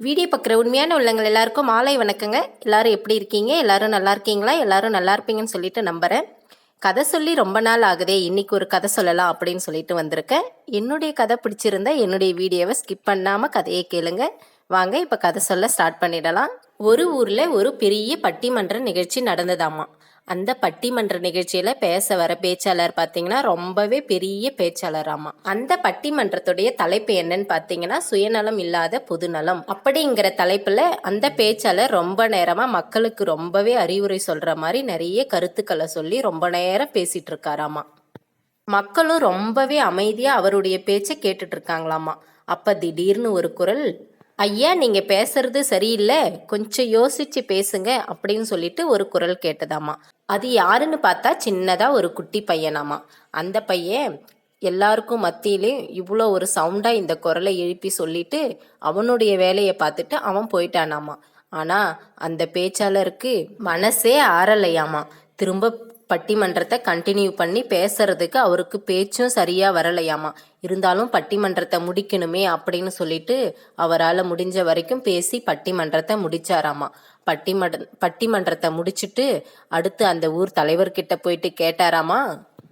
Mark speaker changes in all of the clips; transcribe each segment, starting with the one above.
Speaker 1: Video பார்க்குற உண்மையான உள்ளங்கள் எல்லாருக்கும் மாலை வணக்கங்க. எல்லாரும் எப்படி இருக்கீங்க? எல்லாரும் நல்லா இருக்கீங்களா? எல்லாரும் நல்லா இருப்பீங்கன்னு சொல்லிட்டு நம்புகிறேன் கதை சொல்லி ரொம்ப நாள் ஆகுதே இன்னைக்கு ஒரு கதை சொல்லலாம் அப்படின்னு சொல்லிட்டு வந்திருக்கேன். என்னுடைய கதை பிடிச்சிருந்தா என்னுடைய வீடியோவை ஸ்கிப் பண்ணாமல் கதையை கேளுங்க. வாங்க இப்போ கதை சொல்ல ஸ்டார்ட் பண்ணிடலாம். ஒரு ஊரில் ஒரு பெரிய பட்டிமன்ற நிகழ்ச்சி நடந்ததாமா. அந்த பட்டிமன்ற நிகழ்ச்சியில பேச வர பேச்சாளர் பார்த்தீங்கன்னா ரொம்பவே பெரிய பேச்சாளராமா அந்த பட்டிமன்றத்துடைய தலைப்பு என்னன்னு பார்த்தீங்கன்னா சுயநலம் இல்லாத பொதுநலம் அப்படிங்கிற தலைப்புல அந்த பேச்சாளர் ரொம்ப நேரமா மக்களுக்கு ரொம்பவே அறிவுரை சொல்ற மாதிரி நிறைய கருத்துக்களை சொல்லி ரொம்ப நேரம் பேசிட்டு இருக்காராமா. மக்களும் ரொம்பவே அமைதியா அவருடைய பேச்சை கேட்டுட்டு இருக்காங்களாமா. அப்ப திடீர்னு ஒரு குரல் ஐயா நீங்க பேசுறது சரியில்லை. கொஞ்சம் யோசிச்சு பேசுங்க அப்படின்னு சொல்லிட்டு ஒரு குரல் கேட்டதாமா. அது யாருன்னு பார்த்தா சின்னதா ஒரு குட்டி பையனாமா. அந்த பையன் எல்லாருக்கும் மத்தியிலையும் இவ்வளோ ஒரு சவுண்டாக இந்த குரலை எழுப்பி சொல்லிட்டு அவனுடைய வேலையை பார்த்துட்டு அவன் போயிட்டானாமா. ஆனால் அந்த பேச்சாளருக்கு மனசே ஆறலையாமா. திரும்ப பட்டிமன்றத்தை கண்டினியூ பண்ணி பேசுறதுக்கு அவருக்கு பேச்சும் சரியா வரலையாமா? இருந்தாலும் பட்டிமன்றத்தை முடிக்கணுமே அப்படின்னு சொல்லிட்டு அவரால் முடிஞ்ச வரைக்கும் பேசி பட்டிமன்றத்தை முடிச்சாராமா? பட்டிமன்ற பட்டிமன்றத்தை முடிச்சுட்டு அடுத்து அந்த ஊர் தலைவர்கிட்ட போயிட்டு கேட்டாராமா?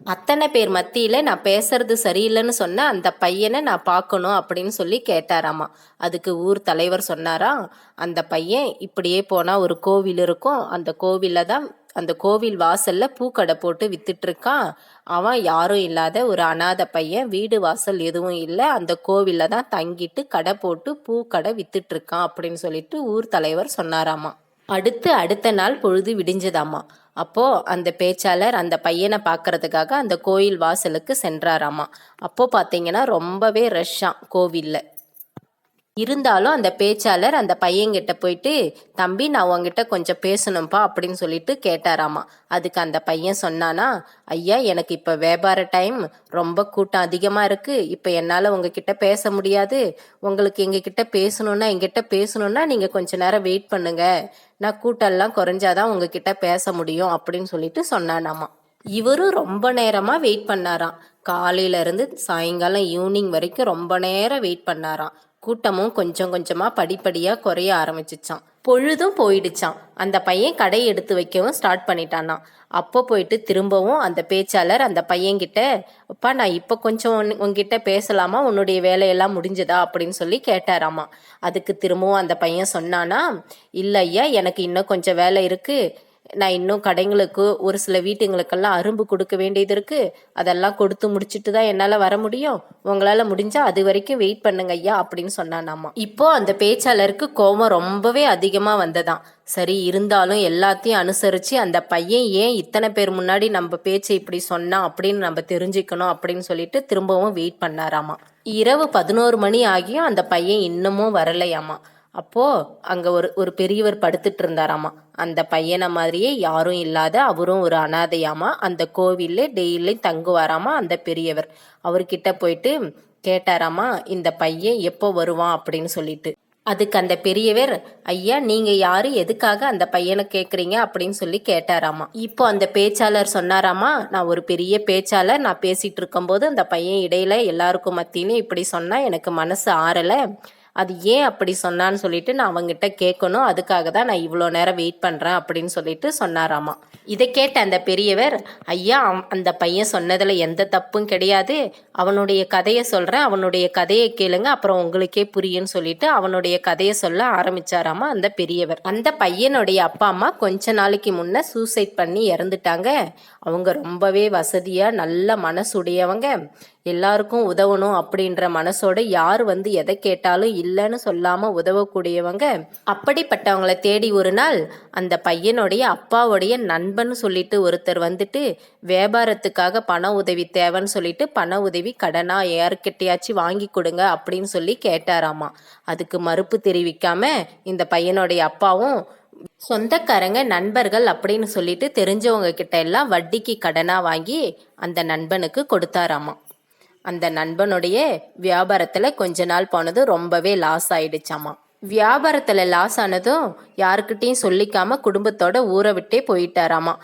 Speaker 1: அத்தனை பேர் மத்தியில நான் பேசுறது சரியில்லைன்னு சொன்ன அந்த பையனை நான் பார்க்கணும் அப்படின்னு சொல்லி கேட்டாராமா? அதுக்கு ஊர் தலைவர் சொன்னாரா? அந்த பையன் இப்படியே போனா ஒரு கோவில் இருக்கும். அந்த கோவிலில் தான் அந்த கோவில் வாசல்ல பூக்கடை போட்டு வித்துட்டு இருக்கான் அவன் யாரும் இல்லாத ஒரு அனாதை பையன் வீடு வாசல் எதுவும் இல்லை. அந்த கோவில்ல தான் தங்கிட்டு கடை போட்டு பூக்கடை வித்துட்டு இருக்கான் அப்படின்னு சொல்லிட்டு ஊர் தலைவர் சொன்னாராமா. அடுத்து அடுத்த நாள் பொழுது விடிஞ்சதாமா. அப்போ அந்த பேச்சாளர் அந்த பையனை பார்க்கறதுக்காக அந்த கோயில் வாசலுக்கு சென்றாராமா. அப்போ பார்த்தீங்கன்னா ரொம்பவே ரஷ்ஷாம் கோவிலில். இருந்தாலும் அந்த பேச்சாளர் அந்த பையன்கிட்ட போயிட்டு தம்பி நான் உங்ககிட்ட கொஞ்சம் பேசணும்ப்பா அப்படின்னு சொல்லிட்டு கேட்டாராமா. அதுக்கு அந்த பையன் சொன்னானா ஐயா எனக்கு இப்போ வியாபார டைம் ரொம்ப கூட்டம் அதிகமாக இருக்கு. இப்போ என்னால் உங்ககிட்ட பேச முடியாது. உங்களுக்கு எங்ககிட்ட பேசணும்னா எங்கிட்ட பேசணும்னா நீங்கள் கொஞ்ச நேரம் வெயிட் பண்ணுங்க. நான் கூட்டம்லாம் குறைஞ்சாதான் உங்ககிட்ட பேச முடியும் அப்படின்னு சொல்லிட்டு சொன்னானாமா. இவரும் ரொம்ப நேரமாக வெயிட் பண்ணாராம். காலையிலேருந்து சாயங்காலம் ஈவினிங் வரைக்கும் ரொம்ப நேரம் வெயிட் பண்ணாராம். கூட்டமும் கொஞ்சம் கொஞ்சமா படிப்படியா குறைய ஆரம்பிச்சிச்சான் பொழுதும் போயிடுச்சான் அந்த பையன் கடை எடுத்து வைக்கவும் ஸ்டார்ட் பண்ணிட்டானா அப்போ போயிட்டு திரும்பவும் அந்த பேச்சாளர் அந்த பையன்கிட்ட அப்பா நான் இப்போ கொஞ்சம் உங்ககிட்ட உன்கிட்ட பேசலாமா? உன்னுடைய வேலையெல்லாம் முடிஞ்சதா? அப்படின்னு சொல்லி கேட்டாராமா அதுக்கு திரும்பவும் அந்த பையன் சொன்னானா இல்லை ஐயா எனக்கு இன்னும் கொஞ்சம் வேலை இருக்குது நான் இன்னும் கடைங்களுக்கு ஒரு சில வீட்டுங்களுக்கெல்லாம் அரும்பு கொடுக்க வேண்டியது இருக்கு. அதெல்லாம் கொடுத்து முடிச்சிட்டு தான் என்னால் வர முடியும். உங்களால் முடிஞ்சா அது வரைக்கும் வெயிட் பண்ணுங்க ஐயா அப்படின்னு சொன்னானாமா. இப்போ அந்த பேச்சாளருக்கு கோபம் ரொம்பவே அதிகமாக வந்ததான் சரி இருந்தாலும் எல்லாத்தையும் அனுசரித்து அந்த பையன் ஏன் இத்தனை பேர் முன்னாடி நம்ம பேச்சை இப்படி சொன்னான் அப்படின்னு நம்ம தெரிஞ்சுக்கணும் அப்படின்னு சொல்லிட்டு திரும்பவும் வெயிட் பண்ணாராமா. இரவு பதினோரு மணி ஆகியும் அந்த பையன் இன்னமும் வரலையாமா. அப்போது அங்கே ஒரு ஒரு பெரியவர் படுத்துட்டு இருந்தாராமா அந்த பையனை மாதிரியே யாரும் இல்லாத அவரும் ஒரு அனாதையாமா. அந்த கோவிலில் டெய்லியும் தங்குவாராமா அந்த பெரியவர். அவர்கிட்ட போயிட்டு கேட்டாராமா இந்த பையன் எப்போ வருவான் அப்படின்னு சொல்லிட்டு. அதுக்கு அந்த பெரியவர் ஐயா நீங்க யாரு? எதுக்காக அந்த பையனை கேக்குறீங்க? அப்படின்னு சொல்லி கேட்டாராமா. இப்போ அந்த பேச்சாளர் சொன்னாராமா நான் ஒரு பெரிய பேச்சாளர். நான் பேசிட்டு இருக்கும்போது அந்த பையன் இடையில எல்லாருக்கும் மத்தியிலும் இப்படி சொன்னா எனக்கு மனசு ஆறலை. அது ஏன் அப்படி சொன்னான்னு சொல்லிட்டு நான் அவங்ககிட்ட கேட்கணும். அதுக்காக தான் நான் இவ்வளோ நேரம் வெயிட் பண்ணுறேன் அப்படின்னு சொல்லிட்டு சொன்னாராமா. இதை கேட்ட அந்த பெரியவர் ஐயா அந்த பையன் சொன்னதில் எந்த தப்பும் கிடையாது. அவனுடைய கதையை சொல்கிறேன் அவனுடைய கதையை கேளுங்க. அப்புறம் உங்களுக்கே புரியும்னு சொல்லிட்டு அவனுடைய கதையை சொல்ல ஆரம்பிச்சாராமா அந்த பெரியவர். அந்த பையனுடைய அப்பா அம்மா கொஞ்ச நாளைக்கு முன்ன சூசைட் பண்ணி இறந்துட்டாங்க. அவங்க ரொம்பவே வசதியாக நல்ல மனசுடையவங்க. எல்லாருக்கும் உதவணும் அப்படின்ற மனசோட யார் வந்து எதை கேட்டாலும் இல்லைன்னு சொல்லாம உதவக்கூடியவங்க அப்படிப்பட்டவங்களை தேடி ஒரு நாள் அந்த பையனுடைய அப்பாவுடைய நண்பன் சொல்லிட்டு ஒருத்தர் வந்துட்டு வியாபாரத்துக்காக பண உதவி தேவைன்னு சொல்லிட்டு பண உதவி கடனா யார்கிட்டயாச்சும் வாங்கி கொடுங்க அப்படின்னு சொல்லி கேட்டாராமா. அதுக்கு மறுப்பு தெரிவிக்காம இந்த பையனுடைய அப்பாவும் சொந்தக்காரங்க நண்பர்கள் அப்படின்னு சொல்லிட்டு தெரிஞ்சவங்க கிட்ட எல்லாம் வட்டிக்கு கடனா வாங்கி அந்த நண்பனுக்கு கொடுத்தாராமா. அந்த நண்பனுடைய வியாபாரத்துல கொஞ்ச நாள் போனது ரொம்பவே லாஸ் ஆயிடுச்சாமா. வியாபாரத்துல லாஸ் ஆனதும் யாருக்கிட்டையும் சொல்லிக்காம குடும்பத்தோட ஊரை விட்டே போயிட்டாராமா.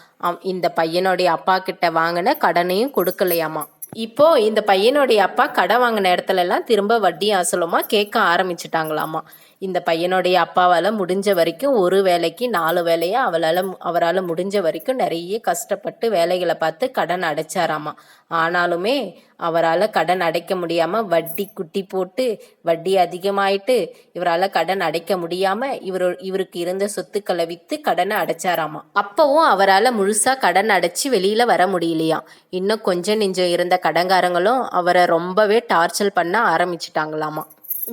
Speaker 1: இந்த பையனுடைய அப்பா கிட்ட வாங்கின கடனையும் கொடுக்கலையாமா. இப்போ இந்த பையனுடைய அப்பா கடை வாங்கின இடத்துல எல்லாம் திரும்ப வட்டி அசலமா கேட்க ஆரம்பிச்சிட்டாங்களாமா. இந்த பையனுடைய அப்பாவால் முடிஞ்ச வரைக்கும் ஒரு வேலைக்கு நாலு வேலையை அவளால் அவரால் முடிஞ்ச வரைக்கும் நிறைய கஷ்டப்பட்டு வேலைகளை பார்த்து கடன் அடைச்சாராமா. ஆனாலுமே அவரால் கடன் அடைக்க முடியாமல் வட்டி குட்டி போட்டு வட்டி அதிகமாயிட்டு இவரால் கடன் அடைக்க முடியாமல் இவர் இவருக்கு இருந்த சொத்துக்களை விற்று கடனை அடைச்சாராமா. அப்பவும் அவரால் முழுசாக கடன் அடைச்சி வெளியில் வர முடியலையாம் இன்னும் கொஞ்சம் நெஞ்சம் இருந்த கடன்காரங்களும் அவரை ரொம்பவே டார்ச்சர் பண்ண ஆரம்பிச்சிட்டாங்களாமா.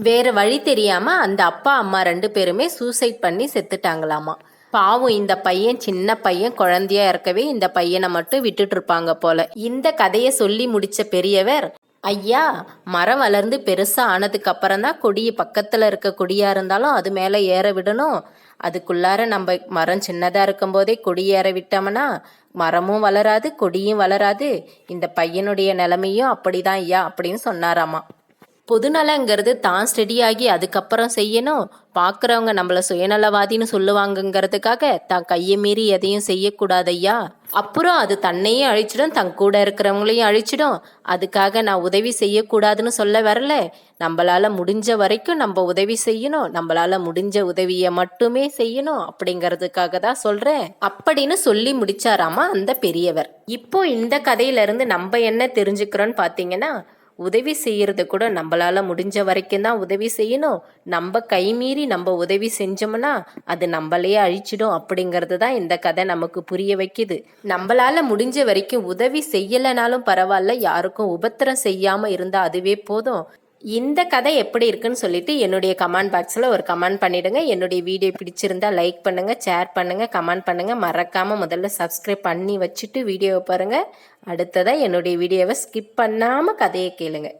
Speaker 1: வேறு வழி தெரியாமல் அந்த அப்பா அம்மா ரெண்டு பேருமே சூசைட் பண்ணி செத்துட்டாங்களாமா. பாவம் இந்த பையன் சின்ன பையன் குழந்தையா இருக்கவே இந்த பையனை மட்டும் விட்டுட்டு இருப்பாங்க போல. இந்த கதையை சொல்லி முடிச்ச பெரியவர் ஐயா மரம் வளர்ந்து பெருசா ஆனதுக்கு அப்புறம் தான் கொடியை பக்கத்துல இருக்க கொடியா இருந்தாலும் அது மேல ஏற விடணும். அதுக்குள்ளார நம்ம மரம் சின்னதா இருக்கும்போதே கொடி ஏற விட்டோம்னா மரமும் வளராது கொடியும் வளராது. இந்த பையனுடைய நிலைமையும் அப்படிதான் ஐயா அப்படின்னு சொன்னாராமா. பொதுநலங்கிறது தான் ஸ்டெடியாகி அதுக்கப்புறம் செய்யணும். பார்க்குறவங்க நம்மளை சுயநலவாதின்னு சொல்லுவாங்கங்கிறதுக்காக தான் கையை மீறி எதையும் செய்யக்கூடாது ஐயா அப்புறம் அது தன்னையும் அழிச்சிடும் தன் கூட இருக்கிறவங்களையும் அழிச்சிடும். அதுக்காக நான் உதவி செய்யக்கூடாதுன்னு சொல்ல வரல. நம்மளால முடிஞ்ச வரைக்கும் நம்ம உதவி செய்யணும். நம்மளால முடிஞ்ச உதவியை மட்டுமே செய்யணும் அப்படிங்கிறதுக்காக தான் சொல்கிறேன் அப்படின்னு சொல்லி முடிச்சாராமா அந்த பெரியவர். இப்போ இந்த கதையிலருந்து நம்ம என்ன தெரிஞ்சுக்கிறோன்னு பார்த்தீங்கன்னா உதவி செய்யறது கூட நம்மளால முடிஞ்ச வரைக்கும் தான் உதவி செய்யணும். நம்ம கைமீறி நம்ம உதவி செஞ்சோம்னா அது நம்மளையே அழிச்சிடும் அப்படிங்கிறது தான் இந்த கதை நமக்கு புரிய வைக்குது. நம்மளால முடிஞ்ச வரைக்கும் உதவி செய்யலைனாலும் பரவாயில்ல யாருக்கும் உபத்திரம் செய்யாம இருந்தா அதுவே போதும். இந்த கதை எப்படி இருக்குன்னு சொல்லிட்டு என்னுடைய கமெண்ட் பாக்ஸில் ஒரு கமெண்ட் பண்ணிடுங்க. என்னுடைய வீடியோ பிடிச்சிருந்தா லைக் பண்ணுங்க ஷேர் பண்ணுங்க கமெண்ட் பண்ணுங்க. மறக்காம முதல்ல சப்ஸ்கிரைப் பண்ணி வச்சுட்டு வீடியோவை பாருங்க. அடுத்ததாக என்னுடைய வீடியோவை ஸ்கிப் பண்ணாமல் கதையை கேளுங்க.